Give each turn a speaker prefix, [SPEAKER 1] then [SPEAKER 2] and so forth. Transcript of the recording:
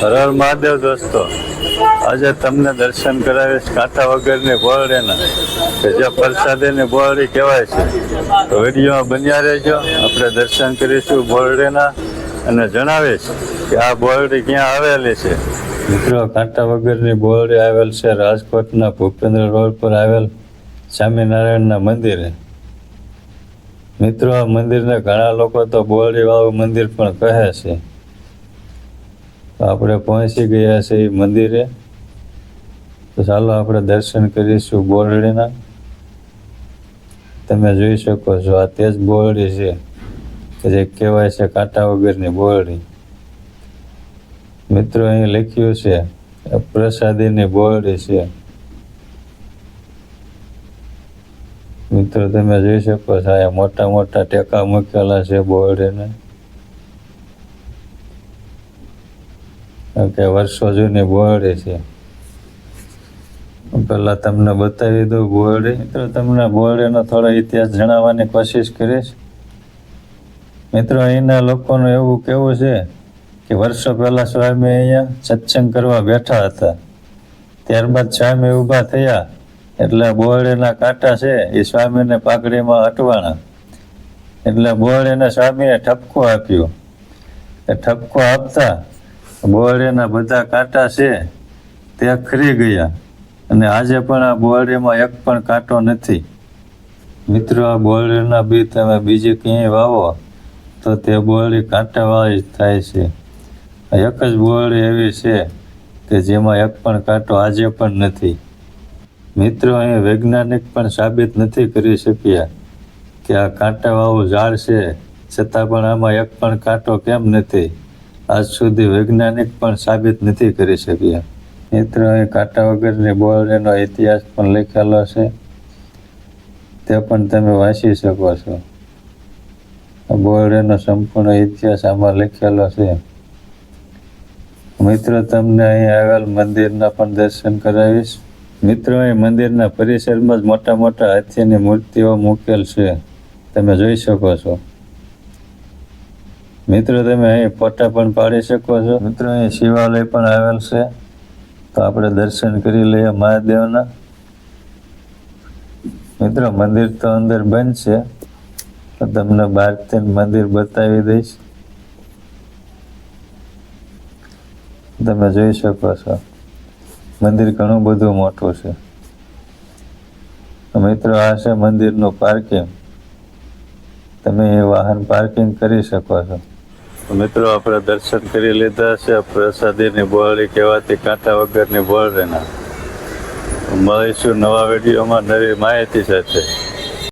[SPEAKER 1] હર મહાદેવ દોસ્તો, આજે તમને દર્શન કરાવીશ કાંટા વગરની બોરડીના કે જે પ્રસાદીની બોરડી કહેવાય છે. તો વિડીયોમાં બન્યા રહેજો. આપણે દર્શન કરીશું બોરડીના અને જણાવીશ કે આ બોરડી ક્યાં આવેલી છે. મિત્રો કાંટા વગરની બોરડી આવેલ છે રાજકોટના ભૂપેન્દ્ર રોડ પર આવેલ સ્વામિનારાયણના મંદિરે. મિત્રો, આ મંદિરને ઘણા લોકો તો બોરડી વાળું મંદિર પણ કહે છે. આપણે પહોંચી ગયા છે એ મંદિરે. તો ચાલો આપણે દર્શન કરીશું બોરડીના. તમે જોઈ શકો છો, આ તે જ બોરડી છે, કે જે કહેવાય છે કાંટા વગરની બોરડી. મિત્રો, અહીં લખ્યું છે પ્રસાદીની બોરડી છે. મિત્રો, તમે જોઈ શકો છો અહીંયા મોટા મોટા ટેકા મૂકેલા છે બોરડીને. કે વર્ષો જૂની બોરડી છે. પહેલા તમને બતાવી દઉં બોરડી તો તમને બોરડીનો થોડો ઇતિહાસ જણાવવાની કોશિશ કરીશ. મિત્રો, અહીંના લોકોનું એવું કેવું છે કે વર્ષો પહેલા સ્વામી અહીંયા સત્સંગ કરવા બેઠા હતા. ત્યારબાદ સ્વામી ઊભા થયા. એટલે બોરડીના કાંટા છે એ સ્વામીને પાઘડીમાં અટવાણા એટલે બોરડીના સ્વામીએ ઠપકો આપ્યો. એ ઠપકો આપતા બોરડીના બધા કાંટા છે, તે ખરી ગયા. અને આજે પણ આ બોળીમાં એક પણ કાંટો નથી. મિત્રો, આ બોળીના બી તમે બીજે ક્યાંય વાવો, તો તે બોરડી કાંટાવાળી જ થાય છે. એક જ બોળી એવી છે કે જેમાં એક પણ કાંટો આજે પણ નથી. મિત્રો, અહીં વૈજ્ઞાનિક પણ સાબિત નથી કરી શક્યા કે આ કાંટાવાળું ઝાડ છે, છતાં પણ આમાં એક પણ કાંટો કેમ નથી? આજ સુધી વૈજ્ઞાનિક પણ સાબિત નથી કરી શક્યા. મિત્રો અહીં કાંટા વગરની બોરડીનો ઇતિહાસ પણ લખેલો છે. તે પણ તમે વાંચી શકો છો. આ સંપૂર્ણ ઇતિહાસ આમાં લખેલો છે. મિત્રો, તમને અહીં આવેલ મંદિરના પણ દર્શન કરાવીશ. મિત્રો અહીં મંદિરના પરિસરમાં જ મોટા મોટા હાથીની મૂર્તિઓ મૂકેલ છે. તમે જોઈ શકો છો. મિત્રો, તમે અહીં ફોટા પણ પાડી શકો છો. મિત્રો, અહીં શિવાલય પણ આવેલ છે. તો આપણે દર્શન કરી લઈએ મહાદેવના. મિત્રો, મંદિર તો અંદર બંધ છે. તો તમને બહારથી મંદિર બતાવી દઈશ. તમે જોઈ શકો છો. મંદિર ઘણું બધું મોટું છે. મિત્રો, આ છે મંદિરનું પાર્કિંગ તમે એ વાહન પાર્કિંગ કરી શકો છો. મિત્રો, આપણે દર્શન કરી લીધા છે. પ્રસાદીની બોરડી કહેવાતી કાંટા વગરની બોરડીના મળીશું નવા વિડીયોમાં નવી માહિતી સાથે.